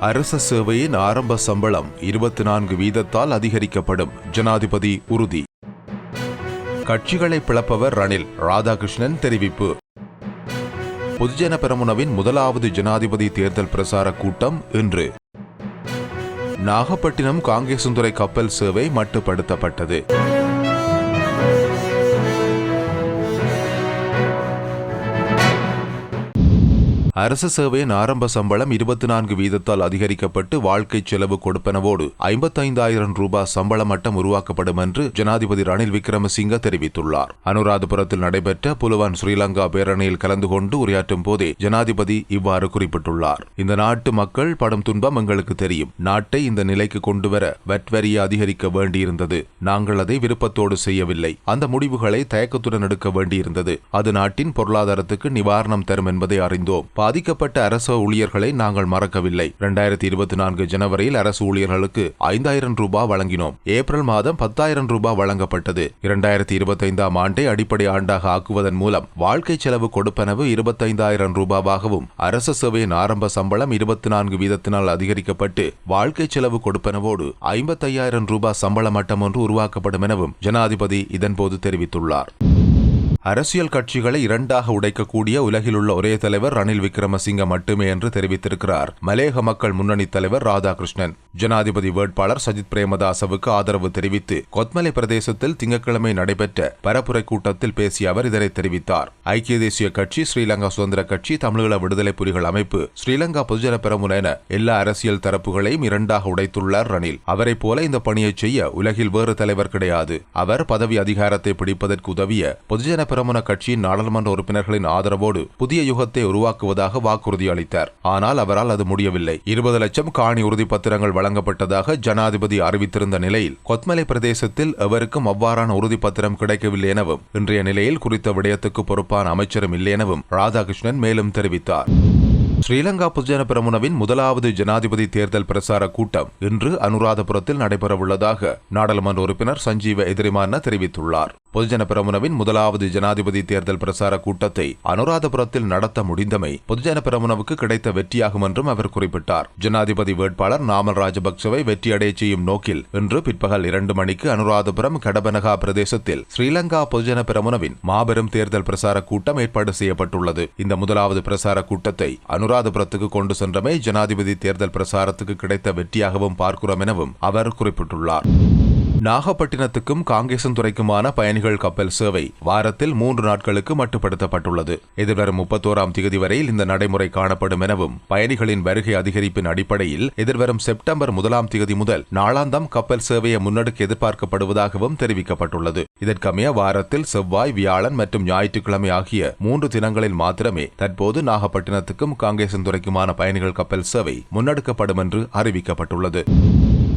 அரச சேவையின் ஆரம்ப சம்பளம் இருபத்தி நான்கு வீதத்தால் அதிகரிக்கப்படும். ஜனாதிபதி உறுதி. கட்சிகளை பிளப்பவர் ரணில் ராதாகிருஷ்ணன் தெரிவிப்பு. பொதுஜன பெரமுனவின் முதலாவது ஜனாதிபதி தேர்தல் பிரசார கூட்டம் இன்று. நாகப்பட்டினம் காங்கேசுந்துறை கப்பல் சேவை மட்டுப்படுத்தப்பட்டது. அரசு சேவையின் ஆரம்ப சம்பளம் இருபத்தி நான்கு வீதத்தால் அதிகரிக்கப்பட்டு வாழ்க்கை செலவு கொடுப்பனவோடு ஐம்பத்தைந்தாயிரம் ரூபாய் சம்பள மட்டம் உருவாக்கப்படும் என்று ஜனாதிபதி ரணில் விக்ரமசிங்க தெரிவித்துள்ளார். அனுராதபுரத்தில் நடைபெற்ற புலுவான் ஸ்ரீலங்கா பேரணியில் கலந்து கொண்டு உரையாற்றும் போதே ஜனாதிபதி இவ்வாறு குறிப்பிட்டுள்ளார். இந்த நாட்டு மக்கள் படும் துன்பம் எங்களுக்கு தெரியும். நாட்டை இந்த நிலைக்கு கொண்டுவர வட்வரியை அதிகரிக்க வேண்டியிருந்தது. நாங்கள் அதை விருப்பத்தோடு செய்யவில்லை. அந்த முடிவுகளை தயக்கத்துடன் எடுக்க வேண்டியிருந்தது. அது நாட்டின் பொருளாதாரத்துக்கு நிவாரணம் தரும் என்பதை அறிந்தோம். பாதிக்கப்பட்ட அரச ஊழியர்களை நாங்கள் மறக்கவில்லை. இரண்டாயிரத்தி இருபத்தி நான்கு ஜனவரியில் அரசு ஊழியர்களுக்கு ஐந்தாயிரம் ரூபாய் வழங்கினோம். ஏப்ரல் மாதம் பத்தாயிரம் ரூபாய் வழங்கப்பட்டது. இரண்டாயிரத்தி இருபத்தைந்தாம் ஆண்டை அடிப்படை ஆண்டாக ஆக்குவதன் மூலம் வாழ்க்கை செலவு கொடுப்பனவு இருபத்தைந்தாயிரம் ரூபாவாகவும் அரச சேவையின் ஆரம்ப சம்பளம் இருபத்தி நான்கு வீதத்தினால் அதிகரிக்கப்பட்டு வாழ்க்கை செலவு கொடுப்பனவோடு ஐம்பத்தையாயிரம் ரூபாய் சம்பள மட்டம் ஒன்று உருவாக்கப்படும் எனவும் ஜனாதிபதி இதன்போது தெரிவித்துள்ளார். அரசியல் கட்சிகளை இரண்டாக உடைக்கக்கூடிய உலகிலுள்ள ஒரே தலைவர் ரணில் விக்ரமசிங்க மட்டுமே என்று தெரிவித்திருக்கிறார். மலேக மக்கள் முன்னணி தலைவர் ராதாகிருஷ்ணன். ஜனாதிபதி வேட்பாளர் சஜித் பிரேமதாசவுக்கு ஆதரவு தெரிவித்து கொத்மலை பிரதேசத்தில் திங்கட்கிழமை நடைபெற்ற பரப்புரை கூட்டத்தில் பேசிய அவர் இதனை தெரிவித்தார். ஐக்கிய தேசிய கட்சி ஸ்ரீலங்கா சுதந்திர கட்சி தமிழீழ விடுதலை புலிகள் அமைப்பு ஸ்ரீலங்கா பொதுஜன பெரமுன என எல்லா அரசியல் தரப்புகளையும் இரண்டாக உடைத்துள்ளார் ரணில். அவரைப் போல இந்த பணியை செய்ய உலகில் வேறு தலைவர் கிடையாது. அவர் பதவி அதிகாரத்தை பிடிப்பதற்கு உதவிய பொதுஜன பெரமுன கட்சியின் நாடாளுமன்ற உறுப்பினர்களின் ஆதரவோடு புதிய யுகத்தை உருவாக்குவதாக வாக்குறுதி அளித்தார். ஆனால் அவரால் அது முடியவில்லை. இருபது லட்சம் காணி உறுதிப்பத்திரங்கள் வழங்கப்பட்டதாக ஜனாதிபதி அறிவித்திருந்த நிலையில் கொத்மலை பிரதேசத்தில் எவருக்கும் அவ்வாறான உறுதிப்பத்திரம் கிடைக்கவில்லை எனவும் இன்றைய நிலையில் குறித்த விடயத்துக்கு பொறுப்பான அமைச்சரும் இல்லை எனவும் ராதாகிருஷ்ணன் மேலும் தெரிவித்தார். ஸ்ரீலங்கா பொதுஜன பெரமுனவின் முதலாவது ஜனாதிபதி தேர்தல் பிரசார கூட்டம் இன்று அனுராதபுரத்தில் நடைபெறவுள்ளதாக நாடாளுமன்ற உறுப்பினர் சஞ்சீவ எதிரிமான தெரிவித்துள்ளார். பொதுஜன பெரமுனவின் முதலாவது ஜனாதிபதி தேர்தல் பிரசார கூட்டத்தை அனுராதபுரத்தில் நடத்த முடிந்தமை பொதுஜன பெரமுனவுக்கு கிடைத்த வெற்றியாகும் என்றும் அவர் குறிப்பிட்டார். ஜனாதிபதி வேட்பாளர் நாமல் ராஜபக்சவை வெற்றியடைய செய்யும் நோக்கில் இன்று பிற்பகல் இரண்டு மணிக்கு அனுராதபுரம் கடபனகா பிரதேசத்தில் ஸ்ரீலங்கா பொதுஜன பெரமுனவின் மாபெரும் தேர்தல் பிரசார கூட்டம் ஏற்பாடு செய்யப்பட்டுள்ளது. இந்த முதலாவது பிரசார கூட்டத்தை அனுராதபுரத்துக்கு கொண்டு சென்றமை ஜனாதிபதி தேர்தல் பிரசாரத்துக்கு கிடைத்த வெற்றியாகவும் பார்க்கிறோம் எனவும் அவர் குறிப்பிட்டுள்ளார். நாகப்பட்டினத்துக்கும் காங்கேசன்துறைக்குமான பயணிகள் கப்பல் சேவை வாரத்தில் மூன்று நாட்களுக்கு மட்டுப்படுத்தப்பட்டுள்ளது. எதிர்வரும் முப்பத்தோராம் தேதி வரையில் இந்த நடைமுறை காணப்படும் எனவும் பயணிகளின் வருகை அதிகரிப்பின் அடிப்படையில் எதிர்வரும் செப்டம்பர் முதலாம் தேதி முதல் நாளாந்தம் கப்பல் சேவையை முன்னெடுக்க எதிர்பார்க்கப்படுவதாகவும் தெரிவிக்கப்பட்டுள்ளது. இதற்கமைய வாரத்தில் செவ்வாய் வியாழன் மற்றும் ஞாயிற்றுக்கிழமை ஆகிய மூன்று தினங்களில் மாத்திரமே தற்போது நாகப்பட்டினத்துக்கும் காங்கேசன் துறைக்குமான பயணிகள் கப்பல் சேவை முன்னெடுக்கப்படும் என்று அறிவிக்கப்பட்டுள்ளது.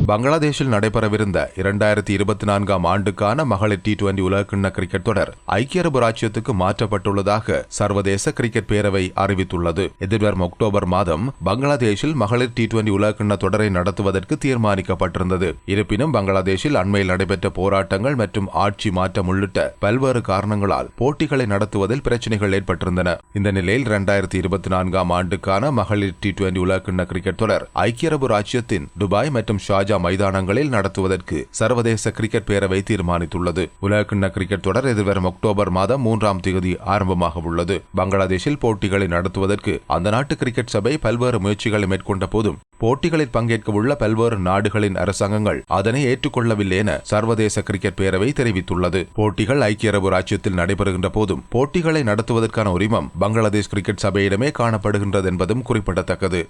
பங்களாதேஷில் நடைபெறவிருந்த இரண்டாயிரத்தி இருபத்தி நான்காம் ஆண்டுக்கான மகளிர் டி டுவெண்டி உலகக்கிண்ண கிரிக்கெட் தொடர் ஐக்கிய அரபு ராஜ்யத்துக்கு மாற்றப்பட்டுள்ளதாக சர்வதேச கிரிக்கெட் பேரவை அறிவித்துள்ளது. எதிர்வரும் அக்டோபர் மாதம் பங்களாதேஷில் மகளிர் டி டுவெண்டி உலகக்கிண்ண தொடரை நடத்துவதற்கு தீர்மானிக்கப்பட்டிருந்தது. இருப்பினும் பங்களாதேஷில் அண்மையில் நடைபெற்ற போராட்டங்கள் மற்றும் ஆட்சி மாற்றம் உள்ளிட்ட பல்வேறு காரணங்களால் போட்டிகளை நடத்துவதில் பிரச்சினைகள் ஏற்பட்டிருந்தன. இந்த நிலையில் இரண்டாயிரத்தி இருபத்தி நான்காம் ஆண்டுக்கான மகளிர் டி டுவெண்டி உலகக்கிண்ண கிரிக்கெட் தொடர் ஐக்கிய அரபு ராஜ்யத்தின் துபாய் மற்றும் ஷாஜா ஷார்ஜா மைதானங்களில் நடத்துவதற்கு சர்வதேச கிரிக்கெட் பேரவை தீர்மானித்துள்ளது. உலகக்கிண்ண கிரிக்கெட் தொடர் எதிர்வரும் அக்டோபர் மாதம் மூன்றாம் தேதி ஆரம்பமாக உள்ளது. பங்களாதேஷில் போட்டிகளை நடத்துவதற்கு அந்த நாட்டு கிரிக்கெட் சபை பல்வேறு முயற்சிகளை மேற்கொண்ட போதும் போட்டிகளில் பங்கேற்க உள்ள பல்வேறு நாடுகளின் அரசாங்கங்கள் அதனை ஏற்றுக்கொள்ளவில்லை என சர்வதேச கிரிக்கெட் பேரவை தெரிவித்துள்ளது. போட்டிகள் ஐக்கிய அரபு ராஜ்யத்தில் நடைபெறுகின்ற போதும் போட்டிகளை நடத்துவதற்கான உரிமம் பங்களாதேஷ் கிரிக்கெட் சபையிடமே காணப்படுகின்றது என்பதும் குறிப்பிடத்தக்கது.